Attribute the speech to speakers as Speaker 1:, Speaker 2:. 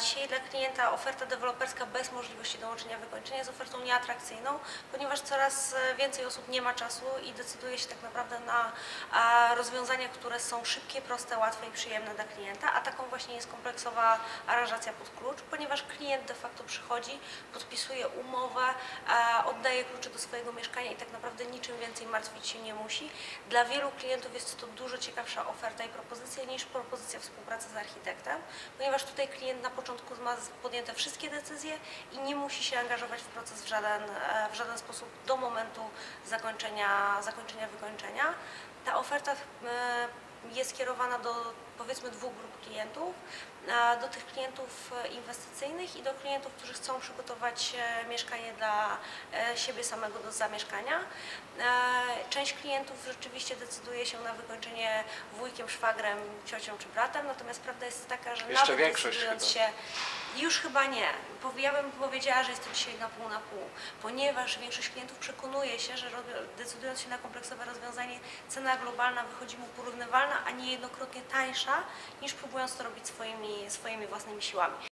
Speaker 1: Dzisiaj dla klienta oferta deweloperska bez możliwości dołączenia wykończenia jest ofertą nieatrakcyjną, ponieważ coraz e, więcej osób nie ma czasu i decyduje się tak naprawdę na rozwiązania, które są szybkie, proste, łatwe i przyjemne dla klienta, a taką właśnie jest kompleksowa aranżacja pod klucz, ponieważ klient de facto przychodzi, podpisuje umowę, e, oddaje klucze do swojego mieszkania i tak naprawdę niczym więcej martwić się nie musi. Dla wielu klientów jest to dużo ciekawsza oferta i propozycja niż propozycja współpracy z architektem, ponieważ tutaj klient na początku ma podjęte wszystkie decyzje i nie musi się angażować w proces w żaden, e, w żaden sposób do momentu zakończenia, zakończenia wykończenia. Ta oferta e, jest skierowana do powiedzmy dwóch grup klientów, do tych klientów e, inwestycyjnych i do klientów, którzy chcą przygotować e, mieszkanie dla e, siebie samego do zamieszkania. Część klientów rzeczywiście decyduje się na wykończenie wujkiem, szwagrem, ciocią czy bratem, natomiast prawda jest taka, że
Speaker 2: Jeszcze
Speaker 1: nawet decydując
Speaker 2: chyba.
Speaker 1: się już chyba nie. Ja bym powiedziała, że jest to dzisiaj na pół na pół, ponieważ większość klientów przekonuje się, że decydując się na kompleksowe rozwiązanie, cena globalna wychodzi mu porównywalna, a nie jednokrotnie tańsza, niż próbując to robić swoimi, swoimi własnymi siłami.